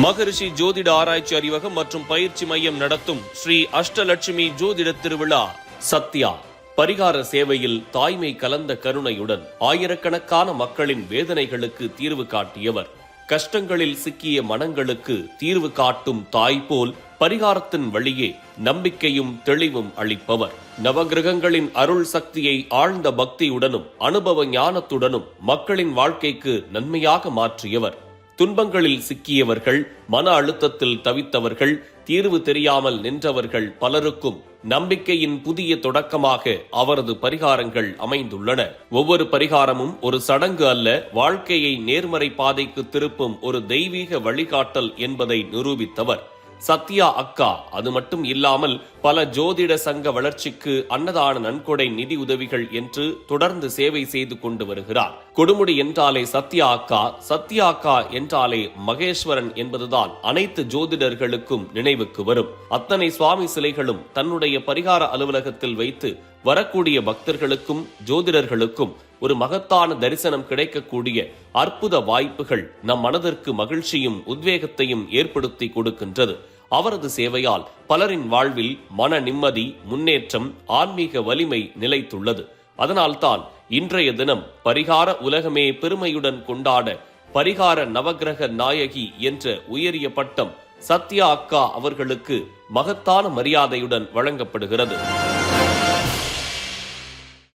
மகரிஷி ஜோதிட ஆராய்ச்சி அறிவகம் மற்றும் பயிற்சி மையம் நடத்தும் ஸ்ரீ அஷ்டலட்சுமி ஜோதிட திருவிழா சத்யா. பரிகார சேவையில் தாய்மை கலந்த கருணையுடன் ஆயிரக்கணக்கான மக்களின் வேதனைகளுக்கு தீர்வு காட்டியவர். கஷ்டங்களில் சிக்கிய மனங்களுக்கு தீர்வு காட்டும் தாய் போல் பரிகாரத்தின் வழியே நம்பிக்கையும் தெளிவும் அளிப்பவர். நவகிரகங்களின் அருள் சக்தியை ஆழ்ந்த பக்தியுடனும் அனுபவ ஞானத்துடனும் மக்களின் வாழ்க்கைக்கு நன்மையாக மாற்றியவர். துன்பங்களில் சிக்கியவர்கள் மன அழுத்தத்தில் தவித்தவர்கள் தீர்வு தெரியாமல் நின்றவர்கள் பலருக்கும் நம்பிக்கையின் புதிய தொடக்கமாக அவரது பரிகாரங்கள் அமைந்துள்ளன. ஒவ்வொரு பரிகாரமும் ஒரு சடங்கு அல்ல வாழ்க்கையை நேர்மறை பாதைக்கு திருப்பும் ஒரு தெய்வீக வழிகாட்டல் என்பதை நிரூபித்தவர். சத்யா அக்கா அது மட்டும் இல்லாமல் பல ஜோதிட சங்க வளர்ச்சிக்கு அன்னதான நன்கொடை நிதி உதவிகள் என்று தொடர்ந்து சேவை செய்து கொண்டு வருகிறார். கொடுமுடி என்றாலே சத்யா அக்கா சத்யா அக்கா என்றாலே மகேஸ்வரன் என்பதுதான் அனைத்து ஜோதிடர்களுக்கும் நினைவுக்கு வரும். அத்தனை சுவாமி சிலைகளும் தன்னுடைய பரிகார அலுவலகத்தில் வைத்து வரக்கூடிய பக்தர்களுக்கும் ஜோதிடர்களுக்கும் ஒரு மகத்தான தரிசனம் கிடைக்கக்கூடிய அற்புத வாய்ப்புகள் நம் மனதிற்கு மகிழ்ச்சியும் உத்வேகத்தையும் ஏற்படுத்தி கொடுக்கின்றது. அவரது சேவையால் பலரின் வாழ்வில் மன நிம்மதி முன்னேற்றம் ஆன்மீக வலிமை நிலைத்துள்ளது. அதனால்தான் இன்றைய தினம் பரிகார உலகமே பெருமையுடன் கொண்டாட பரிகார நவக்கிரக நாயகி என்ற உயரிய பட்டம் சத்யா அக்கா அவர்களுக்கு மகத்தான மரியாதையுடன் வழங்கப்படுகிறது.